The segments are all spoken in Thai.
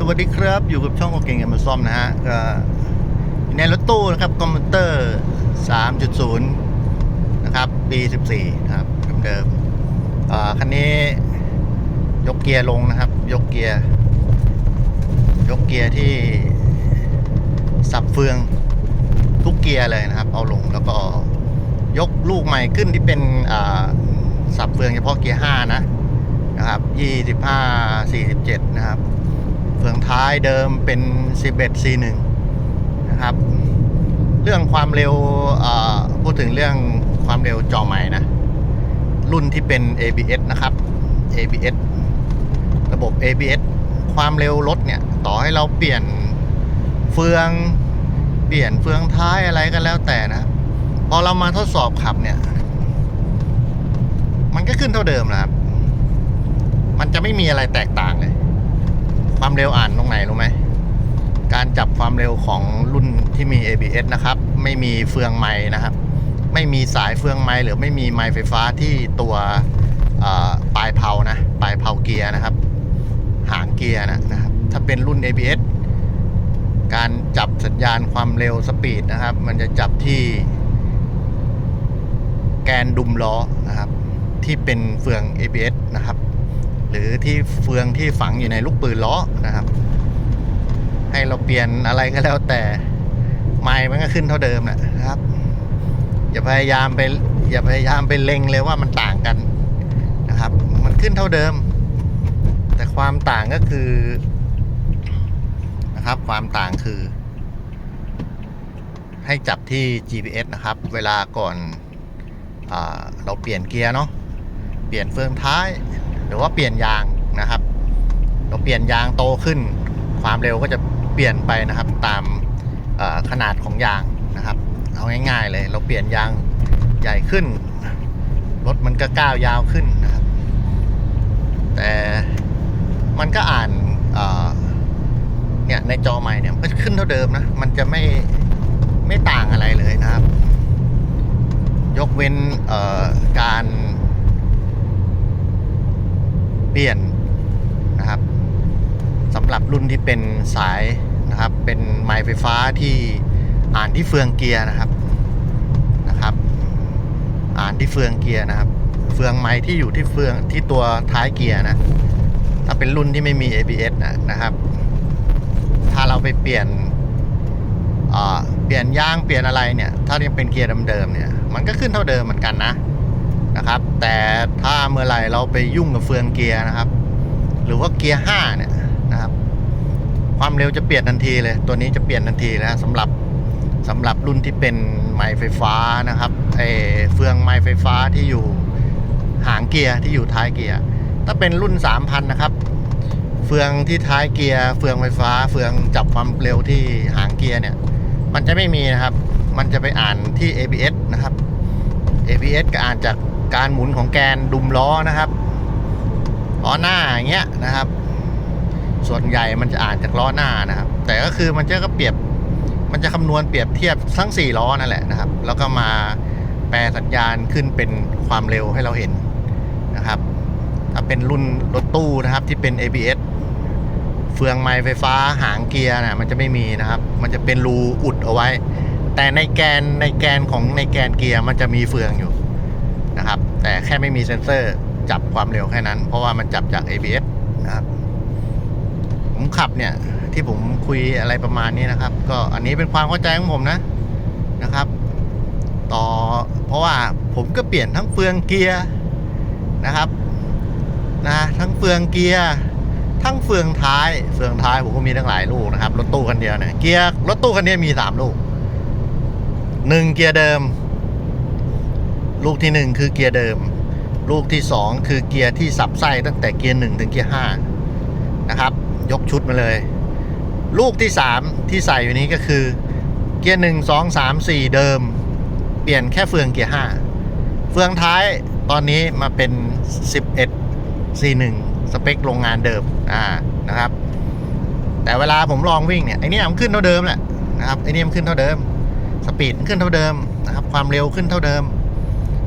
สวัสดีครับอยู่กับช่องโอเก่งกันมาซ่อมนะฮะก็ในรถตู้นะครับคอมพิวเตอร์ 3.0 นะครับ ปี 14 นะครับเดิมอ่าคันนี้ยกเกียร์ลงนะครับ ยกเกียร์ ยกเกียร์ที่สับเฟืองทุกเกียร์เลยนะครับ เอาลงแล้วก็ยกลูกใหม่ขึ้นที่เป็นอ่าสับเฟืองเฉพาะเกียร์ 5 นะนะครับ 25 47 นะครับเฟือง ท้ายเดิมเป็น 11 C1 นะครับ เรื่องความเร็วพูดถึงเรื่องความเร็วจอใหม่นะ รุ่นที่เป็น ABS นะครับ ABS ระบบ ABS ความเร็วรถเนี่ย ต่อให้เราเปลี่ยนเฟือง เปลี่ยนเฟืองท้ายอะไรก็แล้วแต่นะ พอเรามาทดสอบขับเนี่ย มันก็ขึ้นเท่าเดิมนะครับ มันจะไม่มีอะไรแตกต่างเลย ความเร็วอ่านตรงไหนรู้ไหม การจับความเร็วของรุ่นที่มี ABS นะครับ ไม่มีเฟืองไม้นะครับ ไม่มีสายเฟืองไม้หรือไม่มีไม้ไฟฟ้าที่ตัวปลายเพานะ ปลายเพาเกียร์นะครับ หางเกียร์นะนะครับ ถ้าเป็นรุ่น ABS การจับสัญญาณความเร็วสปีดนะครับ มันจะจับที่ แกนดุมล้อนะครับ ที่เป็นเฟือง ABS นะครับ หรือที่เฟืองที่ฝังอยู่ในลูกปืนล้อนะครับ ให้เราเปลี่ยนอะไรก็แล้วแต่ไม้มันก็ขึ้นเท่าเดิมแหละครับ อย่าพยายามไปอย่าพยายามไปเล็งเลยว่ามันต่างกันนะครับ มันขึ้นเท่าเดิม แต่ความต่างก็คือนะครับ ความต่างคือ ให้จับที่ GPS นะครับ เวลาก่อนอเราเปลี่ยนเกียร์เนาะเปลี่ยนเฟืองท้าย หรือว่าเปลี่ยนยางนะครับเราเปลี่ยนยางโตขึ้น ความเร็วก็จะเปลี่ยนไปนะครับ ตามขนาดของยางนะครับ เอาง่ายๆเลย เราเปลี่ยนยางใหญ่ขึ้นรถมันก็ก้าวยาวขึ้นนะครับ แต่มันก็อ่านเนี่ยในจอใหม่เนี่ยมันก็ขึ้นเท่าเดิมนะ มันจะไม่ไม่ต่างอะไรเลยนะครับ ยกเว้นการ เปลี่ยนนะครับสำหรับรุ่นที่เป็นสายนะครับ เป็นไม้ไฟฟ้าที่อ่านที่เฟืองเกียร์นะครับนะครับ อ่านที่เฟืองเกียร์นะครับ เฟืองไม้ที่อยู่ที่เฟืองที่ตัวท้ายเกียร์นะถ้าเป็นรุ่นที่ไม่มี ABS นะนะครับ ถ้าเราไปเปลี่ยนอ่าเปลี่ยนยางเปลี่ยนอะไรเนี่ย ถ้ายังเป็นเกียร์เดิมๆเนี่ย มันก็ขึ้นเท่าเดิมเหมือนกันนะ นะครับ แต่ถ้าเมื่อไหร่เราไปยุ่งกับเฟืองเกียร์นะครับ หรือว่าเกียร์5เนี่ยนะครับ ความเร็วจะเปลี่ยนทันทีเลย ตัวนี้จะเปลี่ยนทันทีนะสำหรับสำหรับรุ่นที่เป็นไม้ไฟฟ้านะครับเออเฟืองไม้ไฟฟ้าที่อยู่หางเกียร์ที่อยู่ท้ายเกียร์ ถ้าเป็นรุ่น 3,000 นะครับ เฟืองที่ท้ายเกียร์ เฟืองไฟฟ้า เฟืองจับความเร็วที่หางเกียร์เนี่ย มันจะไม่มีนะครับ มันจะไปอ่านที่ ABS นะครับ ABS ก็อ่านจาก การหมุนของแกนดุมล้อนะครับล้อหน้าอย่างเงี้ยนะครับ ส่วนใหญ่มันจะอ่านจากล้อหน้านะครับ แต่ก็คือมันจะก็เปรียบมันจะคำนวณเปรียบเทียบทั้ง 4 ล้อนั่นแหละนะครับ แล้วก็มาแปลสัญญาณขึ้นเป็นความเร็วให้เราเห็นนะครับ ถ้าเป็นรุ่นรถตู้นะครับที่เป็น ABS เฟืองไม้ไฟฟ้าหางเกียร์นะมันจะไม่มีนะครับ มันจะเป็นรูอุดเอาไว้ แต่ในแกนในแกนของในแกนเกียร์มันจะมีเฟืองอยู่ นะครับ แต่แค่ไม่มีเซ็นเซอร์จับความเร็วแค่นั้น เพราะว่ามันจับจาก ABS นะครับ ผมขับเนี่ย ที่ผมคุยอะไรประมาณนี้นะครับ ก็อันนี้เป็นความเข้าใจของผมนะนะครับ ต่อเพราะว่าผมก็เปลี่ยนทั้งเฟืองเกียร์นะครับนะทั้งเฟืองเกียร์ทั้งเฟืองท้าย เฟืองท้ายผมก็มีทั้งหลายลูกนะครับรถตู้คันเดียวเนี่ยเกียร์รถตู้คันนี้มีสามลูกหนึ่งเกียร์เดิม ลูกที่หนึ่งคือเกียร์เดิม ลูกที่สองคือเกียร์ที่สับไส้ตั้งแต่เกียร์หนึ่งถึงเกียร์ห้านะครับ ยกชุดมาเลย ลูกที่สามที่ใส่อยู่นี้ก็คือเกียร์หนึ่งสองสามสี่เดิม เปลี่ยนแค่เฟืองเกียร์ห้าเฟืองท้ายตอนนี้มาเป็น 11 C1 สเปคโรงงานเดิมอ่านะครับ แต่เวลาผมลองวิ่งเนี่ยไอ้นี่มันขึ้นเท่าเดิมแหละนะครับไอ้นี่มันขึ้นเท่าเดิม สปีดขึ้นเท่าเดิมนะครับ ความเร็วขึ้นเท่าเดิม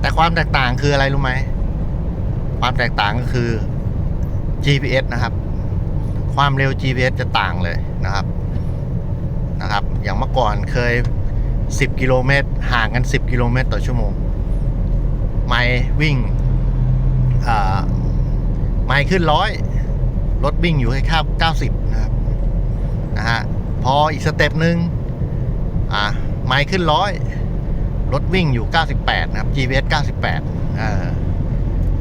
แต่ความแตกต่างคืออะไรรู้ไหม ความแตกต่างก็คือ GPS นะครับ ความเร็ว GPS จะต่างเลยนะครับนะครับ อย่างเมื่อก่อนเคย 10 กิโลเมตรห่างกัน 10 กิโลเมตร ต่อชั่วโมง ไม่วิ่งไม่ขึ้นร้อยรถวิ่งอยู่แค่เก้าสิบนะครับนะฮะพออีกสเต็ปหนึ่งอ่าไม่ขึ้นร้อย รถวิ่งอยู่ 98 นะครับ GPS 98เออ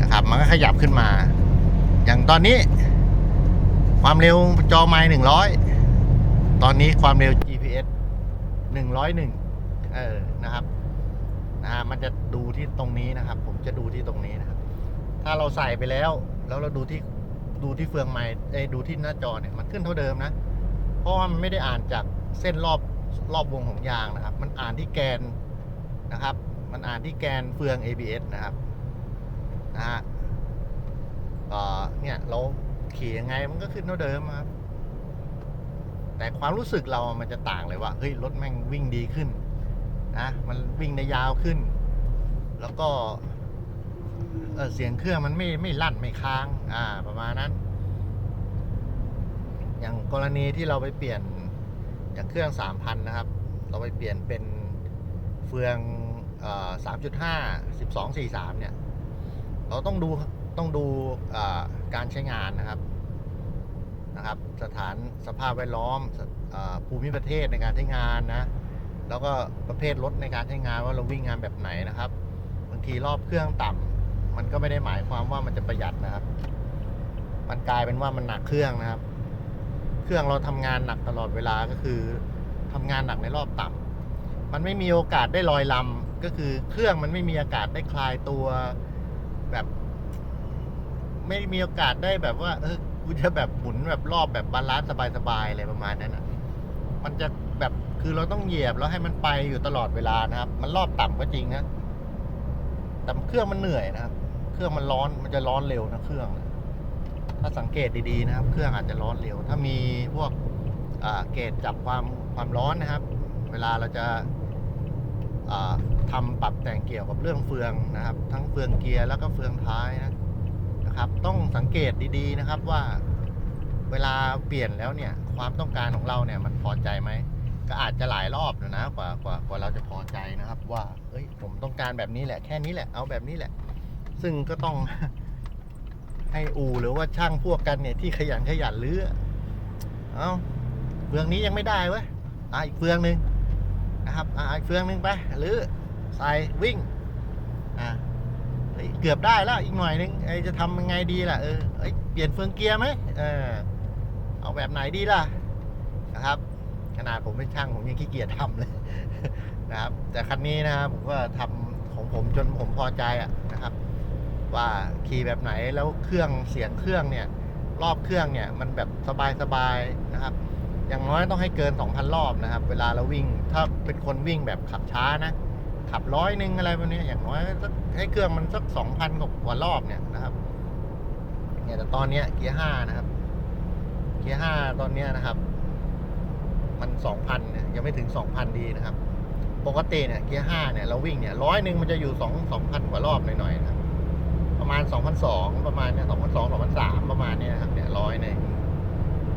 นะครับ มันก็ขยับขึ้นมา อย่างตอนนี้ ความเร็วจอไม้100 ตอนนี้ความเร็ว GPS 101เออนะครับนะฮะมันจะดูที่ตรงนี้นะครับ ผมจะดูที่ตรงนี้นะครับ ถ้าเราใส่ไปแล้ว แล้วเราดูที่ดูที่เฟืองไม้เอ้ดูที่หน้าจอเนี่ยมันขึ้นเท่าเดิมนะ เพราะว่ามันไม่ได้อ่านจากเส้นรอบรอบวงของยางนะครับ มันอ่านที่แกน นะครับ มันอ่านที่แกนเฟือง ABS นะครับนะฮะก็เนี่ยเราขี่ยังไงมันก็ขึ้นเท่าเดิมครับ แต่ความรู้สึกเรามันจะต่างเลยว่าเฮ้ยรถแม่งวิ่งดีขึ้นนะมันวิ่งได้ยาวขึ้น แล้วก็เเสียงเครื่องมันไม่ไม่ลั่นไม่ค้างอ่าประมาณนั้น อย่างกรณีที่เราไปเปลี่ยนอย่างเครื่องสามพันนะครับ เราไปเปลี่ยนเป็น ฟืองสามจุดห้าสิบสองสี่สามเนี่ย เราต้องดูต้องดูอ่าการใช้งานนะครับนะครับ สถานสภาพแวดล้อมอภูมิประเทศในการใช้งานนะ แล้วก็ประเภทรถในการใช้งานว่าเราวิ่งงานแบบไหนนะครับบางทีรอบเครื่องต่ำมันก็ไม่ได้หมายความว่ามันจะประหยัดนะครับ มันกลายเป็นว่ามันหนักเครื่องนะครับ เครื่องเราทำงานหนักตลอดเวลาก็คือทำงานหนักในรอบต่ำ มันไม่มีโอกาสได้ลอยลำก็คือเครื่องมันไม่มีโอกาสได้คลายตัวแบบ ไม่มีโอกาสได้แบบว่า เออกูจะแบบหมุนแบบรอบแบบบาลานซ์สบายๆอะไรประมาณนั้นนะมันจะแบบคือเราต้องเหยียบแล้วให้มันไปอยู่ตลอดเวลานะครับ มันรอบต่ำก็จริงนะแต่เครื่องมันเหนื่อยนะครับ เครื่องมันร้อนมันจะร้อนเร็วนะเครื่อง ถ้าสังเกตดีๆนะครับ เครื่องอาจจะร้อนเร็ว ถ้ามีพวกเกจจับความความร้อนนะครับ เวลาเราจะ อ่าทำปรับแต่งเกี่ยวกับเรื่องเฟืองนะครับ ทั้งเฟืองเกียร์แล้วก็เฟืองท้ายนะนะครับ ต้องสังเกตดีๆนะครับว่า เวลาเปลี่ยนแล้วเนี่ยความต้องการของเราเนี่ยมันพอใจไหมก็อาจจะหลายรอบอยู่นะกว่ากว่ากว่าเราจะพอใจนะครับ ว่าเอ้ยผมต้องการแบบนี้แหละแค่นี้แหละเอาแบบนี้แหละ ซึ่งก็ต้องให้อูหรือว่าช่างพวกกันเนี่ยที่ขยันขยันรื้อเอาเฟืองนี้ยังไม่ได้เว้ยอะอีกเฟืองหนึ่ง นะครับอะอีกเฟืองหนึ่งไป หรือใส่วิ่งอะเกือบได้แล้วอีกหน่อยนึงไอจะทำยังไงดีล่ะเออเปลี่ยนเฟืองเกียร์ไหมเออเอาแบบไหนดีล่ะนะครับ ขนาดผมเป็นช่างผมยังขี้เกียจทำเลยนะครับ แต่คันนี้นะครับผมก็ทำของผมจนผมพอใจอะนะครับ ว่าขี่แบบไหนแล้วเครื่องเสียงเครื่องเนี่ย รอบเครื่องเนี่ยมันแบบสบายๆนะครับ อย่างน้อยต้องให้เกิน 2,000 รอบนะครับ เวลาเราวิ่ง ถ้าเป็นคนวิ่งแบบขับช้านะ ขับร้อยหนึ่งอะไรแบบนี้ อย่างน้อยให้เครื่องมันสัก 2,000 กว่ารอบเนี่ยนะครับ เนี่ยแต่ตอนเนี้ยเกียร์ห้านะครับ เกียร์ห้าตอนเนี้ยนะครับ มัน 2,000เนี่ยยังไม่ถึง 2,000 ดีนะครับ ปกติเนี่ยเกียร์ห้าเนี่ยเราวิ่งเนี่ยร้อยหนึ่งมันจะอยู่2 2,000 กว่ารอบหน่อยๆนะครับ ประมาณ2,002ประมาณเนี้ย2,002 2,003ประมาณเนี้ยครับ เนี่ยร้อยหนึ่ง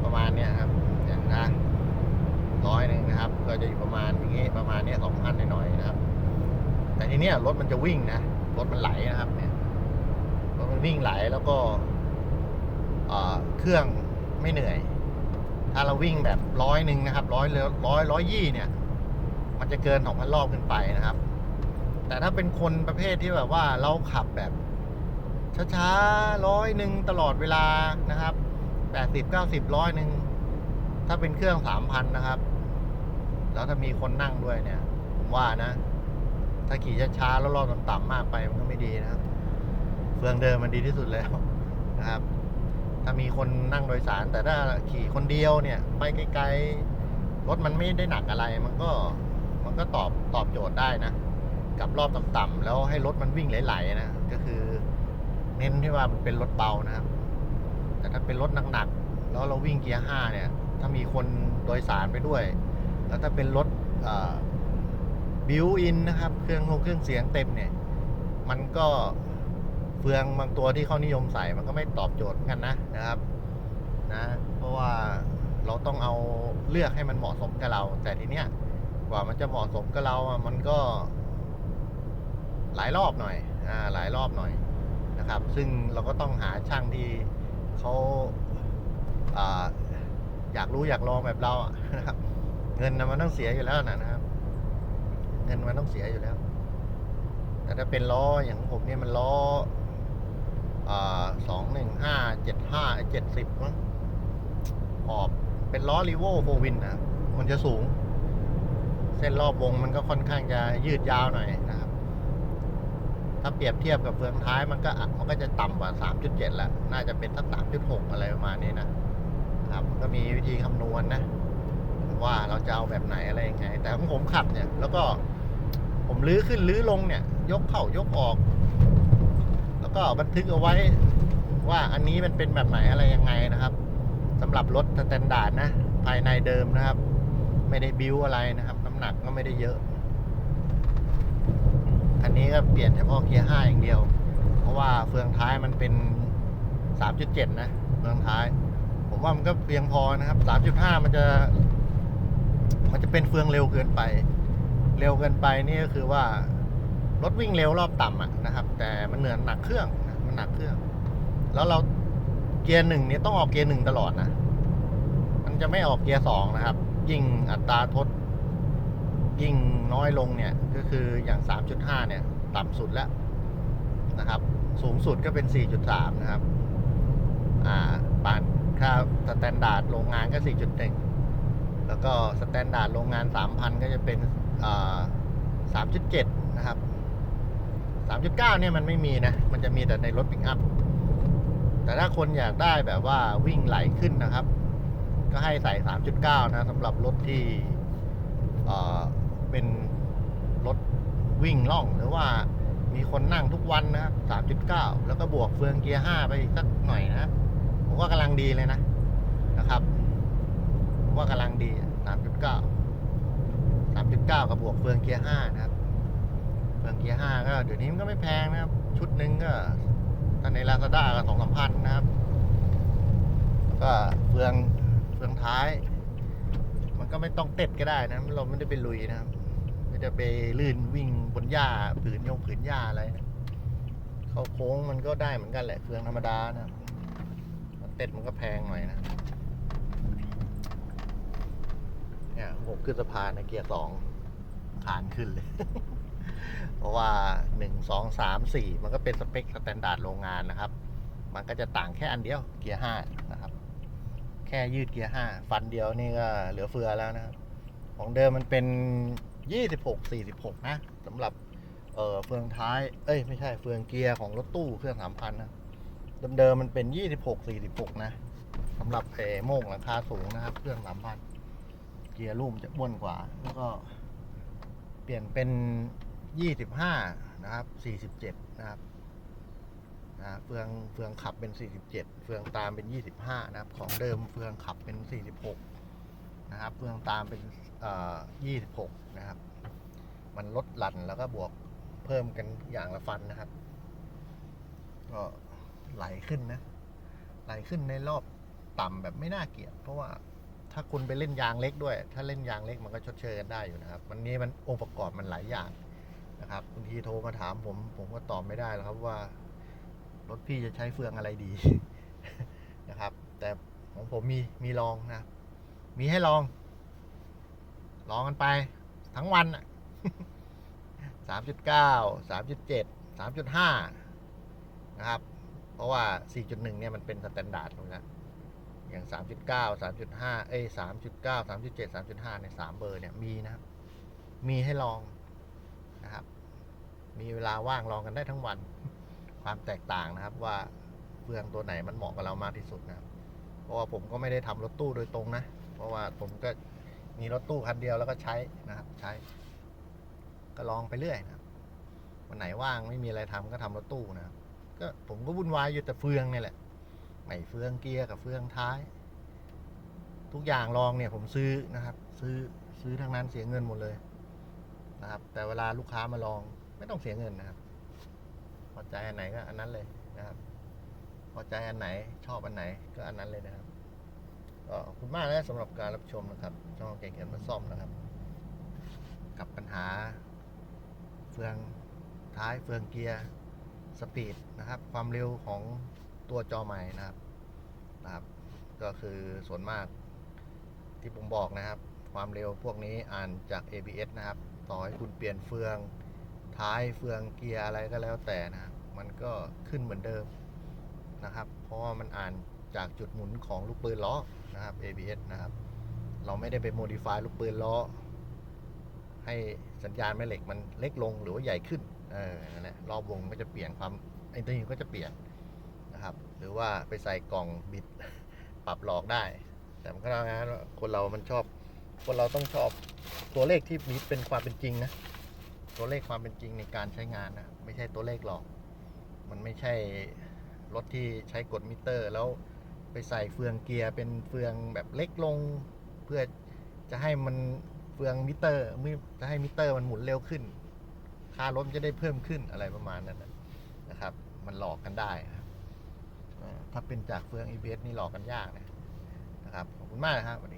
ประมาณเนี้ยครับ เนี่ยนะร้อยหนึ่งนะครับ ก็จะอยู่ประมาณอย่างงี้ประมาณเนี้ย2,000หน่อยๆนะครับ แต่ทีเนี้ยรถมันจะวิ่งนะรถมันไหลนะครับเนี่ยรถมันวิ่งไหลแล้วก็เอ่อเครื่องไม่เหนื่อย ถ้าเราวิ่งแบบร้อยหนึ่งนะครับร้อยร้อยร้อยยี่เนี่ย มันจะเกินสองพันรอบขึ้นไปนะครับ แต่ถ้าเป็นคนประเภทที่แบบว่าเราขับแบบช้าๆร้อยหนึ่งตลอดเวลานะครับแปดสิบเก้าสิบร้อยหนึ่ง ถ้าเป็นเครื่องสามพันนะครับ แล้วถ้ามีคนนั่งด้วยเนี่ย ผมว่านะ ถ้าขี่ช้าๆแล้วรอบต่ำๆมากไปมันก็ไม่ดีนะครับเฟืองเดิมมันดีที่สุดแล้วนะครับ ถ้ามีคนนั่งโดยสาร แต่ถ้าขี่คนเดียวเนี่ย ไปไกลๆรถมันไม่ได้หนักอะไร มันก็มันก็ตอบตอบโจทย์ได้นะกับรอบต่ำๆแล้วให้รถมันวิ่งไหลๆนะก็คือ เน้นที่ว่ามันเป็นรถเบานะครับ แต่ถ้าเป็นรถหนักๆแล้วเราวิ่งเกียร์ห้าเนี่ย ถ้ามีคนโดยสารไปด้วย แล้วถ้าเป็นรถบิวอินนะครับ เครื่องเครื่องเสียงเต็มเนี่ย มันก็เฟืองบางตัวที่เขานิยมใส่มันก็ไม่ตอบโจทย์เหมือนกันนะนะครับนะเพราะว่าเราต้องเอาเลือกให้มันเหมาะสมกับเรา แต่ทีเนี้ยกว่ามันจะเหมาะสมกับเราอะมันก็หลายรอบหน่อยอ่าหลายรอบหน่อยนะครับ ซึ่งเราก็ต้องหาช่างที่เขาอ่า อยากรู้อยากลองแบบเราอะนะครับ เงินนะมันต้องเสียอยู่แล้วนะครับ เงินมันต้องเสียอยู่แล้ว แต่ถ้าเป็นล้ออย่างผมเนี่ยมันล้อสองหนึ่งห้าเจ็ดห้าเจ็ดสิบมั้งออกเป็นล้อรีโวโฟวินนะมันจะสูง เส้นรอบวงมันก็ค่อนข้างจะยืดยาวหน่อยนะครับ ถ้าเปรียบเทียบกับเฟืองท้ายมันก็มันก็จะต่ำกว่า 3.7 แล้ว น่าจะเป็นสัก3.6 อะไรประมาณนี้นะ ครับก็มีวิธีคำนวณนะ ว่าเราจะเอาแบบไหนอะไรยังไง แต่ของผมขับเนี่ย แล้วก็ผมลื้อขึ้นลื้อลงเนี่ย ยกเข้ายกออก แล้วก็บันทึกเอาไว้ว่าอันนี้มันเป็นแบบไหนอะไรยังไงนะครับสำหรับรถสแตนดาร์ดนะ ภายในเดิมนะครับ ไม่ได้บิ้วอะไรนะครับ น้ำหนักก็ไม่ได้เยอะอันนี้ก็เปลี่ยนเฉพาะเกียร์ห้าอย่างเดียว เพราะว่าเฟืองท้ายมันเป็น 3.7 นะ เฟืองท้าย ผมว่ามันก็เพียงพอนะครับ 3.5 มันจะ มันจะเป็นเฟืองเร็วเกินไป เร็วเกินไปนี่ก็คือว่ารถวิ่งเร็วรอบต่ำอะนะครับ แต่มันเหนือหนักเครื่องมันหนักเครื่อง แล้วเราเกียร์หนึ่งนี่ต้องออกเกียร์หนึ่งตลอดนะมันจะไม่ออกเกียร์สองนะครับ ยิ่งอัตราทด ยิ่งน้อยลงเนี่ย ก็คืออย่าง 3.5 เนี่ย ต่ำสุดแล้วนะครับ สูงสุดก็เป็น 4.3 นะครับานค่าสแตนดาร์ดโรงงานก็ 4.1 แล้วก็สแตนดาร์ดโรงงาน 3,000 ก็จะเป็น3.7 นะครับ 3.9 เนี่ยมันไม่มีนะ มันจะมีแต่ในรถปิกอัพ แต่ถ้าคนอยากได้แบบว่าวิ่งไหลขึ้นนะครับ ก็ให้ใส่ 3.9 นะสำหรับรถที่เป็นรถวิ่งล่องหรือว่ามีคนนั่งทุกวันนะครับ 3.9 แล้วก็บวกเฟืองเกียร์ 5 ไปอีกสักหน่อยนะครับ ว่ากำลังดีเลยนะนะครับ ว่ากำลังดี3.9 3.9กับบวกเฟืองเกียร์5นะครับ เฟืองเกียร์5ก็เดี๋ยวนี้มันก็ไม่แพงนะครับ ชุดหนึ่งก็ถ้าในลาซาด้าก็สองสามพันนะครับ แล้วก็เฟืองเฟืองท้าย มันก็ไม่ต้องเต็ดก็ได้นะเราไม่ได้ไปลุยนะครับไม่ได้ไปลื่นวิ่งบนหญ้าผืนยงผืนหญ้าอะไรนะเข้าโค้งมันก็ได้เหมือนกันแหละเฟืองธรรมดานะครับ เต็ดมันก็แพงหน่อยนะ เนี่ยผมขึ้นสะพานในเกียร์สองขานขึ้นเลย เพราะว่าหนึ่งสองสามสี่มันก็เป็นสเปคสแตนดาร์ดโรงงานนะครับ มันก็จะต่างแค่อันเดียวเกียร์ห้านะครับ แค่ยืดเกียร์ห้าฟันเดียวนี่ก็เหลือเฟือแล้วนะครับ ของเดิมมันเป็นยี่สิบหกสี่สิบหกนะสำหรับเออเฟืองท้าย เอ้ย ไม่ใช่ เฟืองเกียร์ของรถตู้เครื่องสามพันนะ เดิมๆมันเป็นยี่สิบหกสี่สิบหกนะสำหรับเออโม่งหลังคาสูงนะครับ เครื่องสามพันเกียร์รุ่มจะบ้วนกว่า แล้วก็ เปลี่ยนเป็นยี่สิบห้านะครับสี่สิบเจ็ดนะครับนะเฟืองเฟืองขับเป็นสี่สิบเจ็ดเฟืองตามเป็นยี่สิบห้านะครับ ของเดิมเฟืองขับเป็นสี่สิบหกนะครับ เฟืองตามเป็นเอ่อยี่สิบหกนะครับ มันลดหลั่นแล้วก็บวกเพิ่มกันอย่างละฟันนะครับ ก็ ไหลขึ้นนะ ไหลขึ้นในรอบต่ำแบบไม่น่าเกลียดเพราะว่าถ้าคุณไปเล่นยางเล็กด้วย ถ้าเล่นยางเล็กมันก็ชดเชยกันได้อยู่นะครับ วันนี้มันองค์ประกอบมันหลายอย่างนะครับบางทีโทรมาถามผม ผมก็ตอบไม่ได้แล้วครับว่ารถพี่จะใช้เฟืองอะไรดีนะครับ แต่ของผมมีมีลองนะ มีให้ลอง ลองกันไป ทั้งวันอะสามจุดเก้าสามจุดเจ็ดสามจุดห้านะครับ เพราะว่า 4.1 เนี่ยมันเป็นสแตนดาร์ดตรงนี้อย่าง 3.9 3.5 เอ้ย3.9 3.7 3.5 ใน 3 เบอร์เนี่ยมีนะครับ มีให้ลองนะครับ มีเวลาว่างลองกันได้ทั้งวัน ความแตกต่างนะครับว่าเฟืองตัวไหนมันเหมาะกับเรามากที่สุดนะครับ เพราะว่าผมก็ไม่ได้ทำรถตู้โดยตรงนะ เพราะว่าผมก็มีรถตู้คันเดียวแล้วก็ใช้นะครับ ใช้ ก็ลองไปเรื่อยนะครับ วันไหนว่างไม่มีอะไรทำก็ทำรถตู้นะครับ ก็ผมก็วุ่นวายอยู่แต่เฟืองเนี่ยแหละ ไม่เฟืองเกียร์กับเฟืองท้าย ทุกอย่างลองเนี่ยผมซื้อนะครับ ซื้อซื้อทั้งนั้นเสียเงินหมดเลยนะครับ แต่เวลาลูกค้ามาลองไม่ต้องเสียเงินนะครับ พอใจอันไหนก็อันนั้นเลยนะครับ พอใจอันไหนชอบอันไหนก็อันนั้นเลยนะครับก็ขอบคุณมากนะสำหรับการรับชมนะครับช่องเก่งเงินมาซ่อมนะครับ กับปัญหาเฟืองท้ายเฟืองเกียร์ สปีดนะครับ ความเร็วของตัวจอใหม่นะครับนะครับ ก็คือส่วนมากที่ผมบอกนะครับ ความเร็วพวกนี้อ่านจาก ABS นะครับ ต่อให้คุณเปลี่ยนเฟือง ท้ายเฟืองเกียร์อะไรก็แล้วแต่นะมันก็ขึ้นเหมือนเดิมนะครับ เพราะว่ามันอ่านจากจุดหมุนของลูกปืนล้อนะครับ ABS นะครับ เราไม่ได้ไปโมดิฟายลูกปืนล้อให้สัญญาณแม่เหล็กมันเล็กลงหรือว่าใหญ่ขึ้น เออนั่นแหละรอบวงก็จะเปลี่ยนความไอ้ตัวนี้ก็จะเปลี่ยนนะครับ หรือว่าไปใส่กล่องบิดปรับหลอกได้ แต่มันก็นว่าคนเรามันชอบ คนเราต้องชอบตัวเลขที่มีเป็นความเป็นจริงนะตัวเลขความเป็นจริงในการใช้งานนะไม่ใช่ตัวเลขหลอก มันไม่ใช่รถที่ใช้กดมิเตอร์ แล้วไปใส่เฟืองเกียร์เป็นเฟืองแบบเล็กลง เพื่อจะให้มันเฟืองมิเตอร์จะให้มิเตอร์มันหมุนเร็วขึ้น ค่ารถมันจะได้เพิ่มขึ้นอะไรประมาณนั้นนะครับ มันหลอกกันได้นะครับถ้าเป็นจากเฟือง EBS นี่หลอกกันยากนะนะครับ ขอบคุณมากนะครับวันนี้